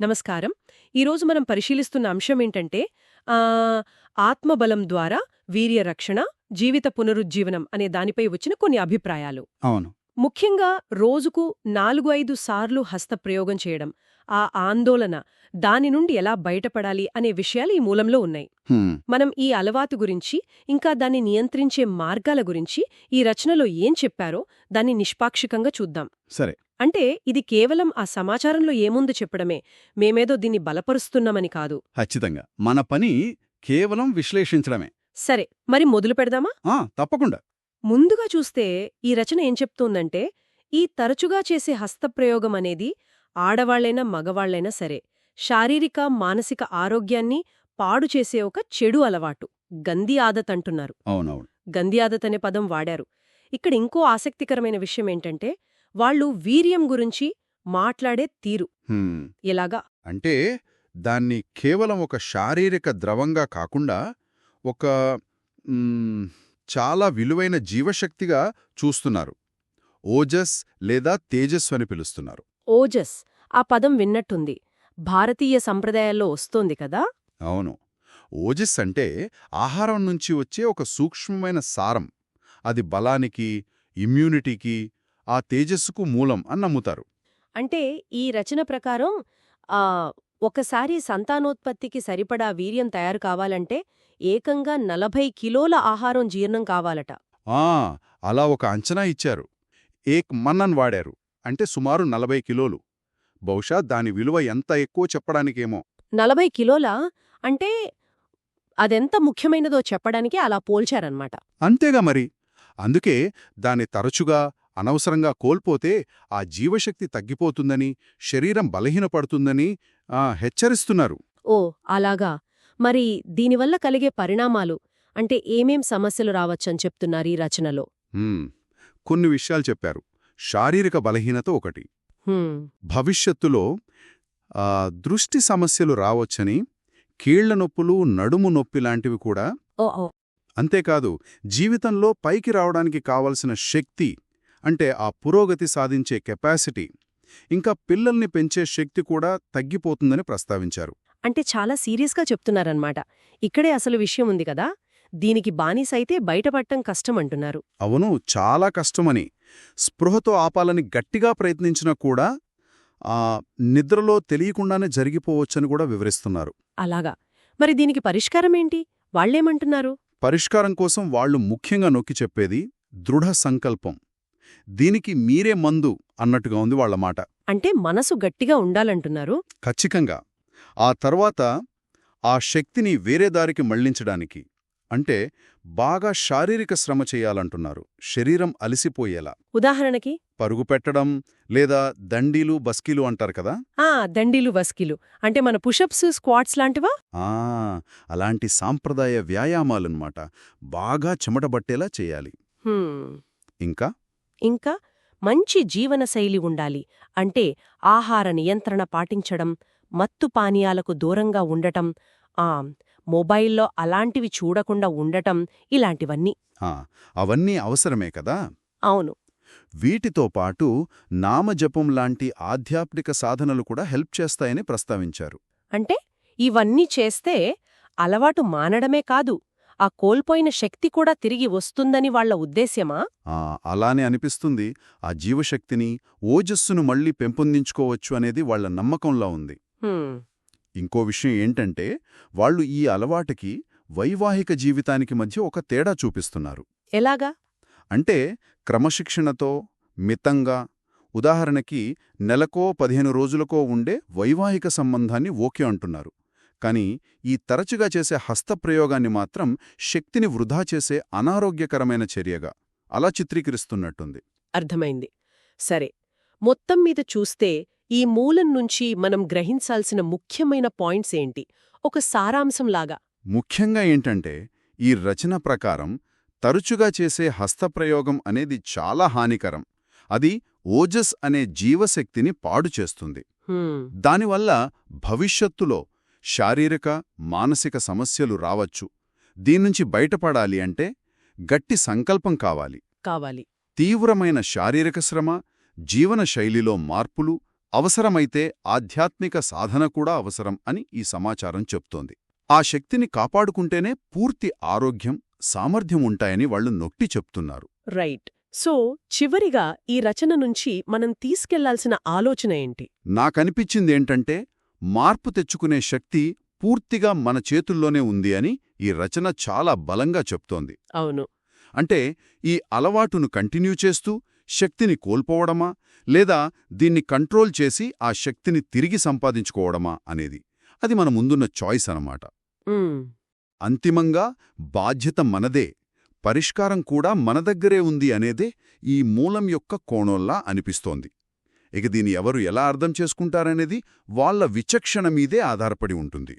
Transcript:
నమస్కారం. ఈరోజు మనం పరిశీలిస్తున్న అంశం ఏంటంటే ఆత్మబలం ద్వారా వీర్య రక్షణ జీవిత పునరుజ్జీవనం అనే దానిపై వచ్చిన కొన్ని అభిప్రాయాలు. అవును. ముఖ్యంగా రోజుకు నాలుగు ఐదు సార్లు హస్తప్రయోగం చేయడం ఆ ఆందోళన దాని నుండి ఎలా బయటపడాలి అనే విషయాలు ఈ మూలంలో ఉన్నాయి. మనం ఈ అలవాటు గురించి ఇంకా దాన్ని నియంత్రించే మార్గాల గురించి ఈ రచనలో ఏం చెప్పారో దాన్ని నిష్పాక్షికంగా చూద్దాం. సరే. అంటే ఇది కేవలం ఆ సమాచారంలో ఏముంది చెప్పడమే. మేమేదో దీన్ని బలపరుస్తున్నామని కాదు. ఖచ్చితంగా. మన పని కేవలం విశ్లేషించడమే. సరే మరి మొదలు పెడదామా? తప్పకుండా. ముందుగా చూస్తే ఈ రచన ఏం చెప్తోందంటే ఈ తరచుగా చేసే హస్తప్రయోగం అనేది ఆడవాళ్ళైనా మగవాళ్ళైనా సరే శారీరక మానసిక ఆరోగ్యాన్ని పాడు చేసే ఒక చెడు అలవాటు. గంది ఆదత్ అంటున్నారు. గంది ఆదత్ అనే పదం వాడారు. ఇక్కడ ఇంకో ఆసక్తికరమైన విషయం ఏంటంటే వాళ్ళు వీర్యం గురించి మాట్లాడే తీరు. ఎలాగా? అంటే దాన్ని కేవలం ఒక శారీరక ద్రవంగా కాకుండా ఒక చాలా విలువైన జీవశక్తిగా చూస్తున్నారు. ఓజస్ లేదా తేజస్సు అని పిలుస్తున్నారు. ఓజస్ ఆ పదం విన్నట్టుంది. భారతీయ సంప్రదాయాల్లో వస్తోంది కదా? అవును. ఓజస్ అంటే ఆహారం నుంచి వచ్చే ఒక సూక్ష్మమైన సారం. అది బలానికి ఇమ్యూనిటీకి ఆ తేజస్సుకు మూలం అని నమ్ముతారు. అంటే ఈ రచన ప్రకారం ఆ ఒకసారి సంతానోత్పత్తికి సరిపడా వీర్యం తయారు కావాలంటే ఏకంగా నలభై కిలోల ఆహారం జీర్ణం కావాలట. ఆ అలా ఒక అంచనా ఇచ్చారు. ఏక్ మన్నన్ వాడారు. అంటే సుమారు నలభై కిలోలు. బహుశా దాని విలువ ఎంత ఎక్కువ చెప్పడానికేమో. నలభై కిలోల? అంటే అదెంత ముఖ్యమైనదో చెప్పడానికి అలా పోల్చారన్నమాట. అంతేగా మరి. అందుకే దాన్ని తరచుగా అనవసరంగా కోల్పోతే ఆ జీవశక్తి తగ్గిపోతుందని శరీరం బలహీనపడుతుందని ఆ, హెచ్చరిస్తున్నారు. ఓ అలాగా. మరి దీనివల్ల కలిగే పరిణామాలు అంటే ఏమేం సమస్యలు రావచ్చని చెప్తున్నారు ఈ రచనలో? కొన్ని విషయాలు చెప్పారు. శారీరక బలహీనత ఒకటి. భవిష్యత్తులో దృష్టి సమస్యలు రావచ్చని కీళ్ళ నొప్పులు నడుము నొప్పి లాంటివి కూడా అంతేకాదు జీవితంలో పైకి రావడానికి కావలసిన శక్తి అంటే ఆ పురోగతి సాధించే కెపాసిటీ ఇంకా పిల్లల్ని పెంచే శక్తి కూడా తగ్గిపోతుందని ప్రస్తావించారు. అంటే చాలా సీరియస్గా చెప్తున్నారన్నమాట. ఇక్కడే అసలు విషయం ఉంది కదా దీనికి బానిసైతే బయటపడటం కష్టం అంటున్నారు అవును చాలా కష్టమని. స్పృహతో ఆపాలని గట్టిగా ప్రయత్నించినా కూడా ఆ నిద్రలో తెలియకుండానే జరిగిపోవచ్చని కూడా వివరిస్తున్నారు. అలాగా. మరి దీనికి పరిష్కారం ఏంటి? వాళ్ళేమంటున్నారు? పరిష్కారం కోసం వాళ్ళు ముఖ్యంగా నొక్కి చెప్పేది దృఢ సంకల్పం. దీనికి మీరే మందు అన్నట్టుగా ఉంది వాళ్ళ మాట. అంటే మనసు గట్టిగా ఉండాలంటున్నారు? ఖచ్చితంగా. ఆ తర్వాత ఆ శక్తిని వేరే దారికి మళ్ళించడానికి అంటే బాగా శారీరక శ్రమ చేయాలంటున్నారు శరీరం అలిసిపోయేలా. ఉదాహరణకి? పరుగు పెట్టడం లేదా దండీలు బస్కీలు అంటారు కదా? ఆ దండీలు వస్కిలు అంటే మన పుషప్స్ స్క్వాట్స్ లాంటివా? ఆ అలాంటి సాంప్రదాయ వ్యాయామాలన్నమాట. బాగా చెమటబట్టేలా చేయాలి. ఇంకా? ఇంకా మంచి జీవనశైలి ఉండాలి. అంటే ఆహార నియంత్రణ పాటించడం మత్తు పానీయాలకు దూరంగా ఉండటం ఆ మొబైల్లో అలాంటివి చూడకుండా ఉండటం ఇలాంటివన్నీ. ఆ, అవన్నీ అవసరమే కదా? అవును. వీటితో పాటు నామజపం లాంటి ఆధ్యాత్మిక సాధనలు కూడా హెల్ప్ చేస్తాయని ప్రస్తావించారు. అంటే ఇవన్నీ చేస్తే అలవాటు మానడమే కాదు. ఆ కోల్పోయిన శక్తి కూడా తిరిగి వస్తుందని వాళ్ళ ఉద్దేశ్యమా? ఆ, అలానే అనిపిస్తుంది. ఆ జీవశక్తిని ఓజస్సును మళ్ళీ పెంపొందించుకోవచ్చు అనేది వాళ్ళ నమ్మకంలా ఉంది. ఇంకో విషయం ఏంటంటే వాళ్ళు ఈ అలవాటుకి వైవాహిక జీవితానికి మధ్య ఒక తేడా చూపిస్తున్నారు. ఎలాగా? అంటే క్రమశిక్షణతో మితంగా ఉదాహరణకి నెలకో పదిహేను రోజులకో ఉండే వైవాహిక సంబంధాన్ని ఓకే అంటున్నారు. కానీ ఈ తరచుగా చేసే హస్తప్రయోగాన్ని మాత్రం శక్తిని వృధా చేసే అనారోగ్యకరమైన చర్యగా అలా చిత్రీకరిస్తున్నట్టుంది. అర్థమైంది. సరే మొత్తం మీద చూస్తే ఈ మూలం నుంచి మనం గ్రహించాల్సిన ముఖ్యమైన పాయింట్స్ ఏంటి? ఒక సారాంశంలాగా. ముఖ్యంగా ఏంటంటే ఈ రచన ప్రకారం తరచుగా చేసే హస్తప్రయోగం అనేది చాలా హానికరం. అది ఓజస్ అనే జీవశక్తిని పాడు చేస్తుంది. దానివల్ల భవిష్యత్తులో శారీరక మానసిక సమస్యలు రావచ్చు. దీన్నుంచి బయటపడాలి అంటే గట్టి సంకల్పం కావాలి. కావాలి. తీవ్రమైన శారీరక శ్రమ జీవన శైలిలో మార్పులు అవసరమైతే ఆధ్యాత్మిక సాధన కూడా అవసరం అని ఈ సమాచారం చెప్తోంది. ఆ శక్తిని కాపాడుకుంటేనే పూర్తి ఆరోగ్యం సామర్థ్యం ఉంటాయని వాళ్ళు నొక్కి చెప్తున్నారు. రైట్. సో చివరిగా ఈ రచన నుంచి మనం తీసుకెళ్ళాల్సిన ఆలోచన ఏంటి? నాకనిపించిందేంటంటే మార్పు తెచ్చుకునే శక్తి పూర్తిగా మన చేతుల్లోనే ఉంది అని ఈ రచన చాలా బలంగా చెప్తోంది. అవును. అంటే ఈ అలవాటును కంటిన్యూ చేస్తూ శక్తిని కోల్పోవడమా? లేదా దీన్ని కంట్రోల్ చేసి ఆ శక్తిని తిరిగి సంపాదించుకోవడమా అనేది. అది మన ముందున్న చాయిస్ అన్నమాట. ఉమ్, అంతిమంగా బాధ్యత మనదే పరిష్కారం కూడా మన దగ్గరే ఉంది అనేదే ఈ మూలం యొక్క కోణంలా అనిపిస్తోంది. ఇక దీని ఎవరు ఎలా అర్థం చేసుకుంటారనేది వాళ్ళ విచక్షణ మీదే ఆధారపడి ఉంటుంది.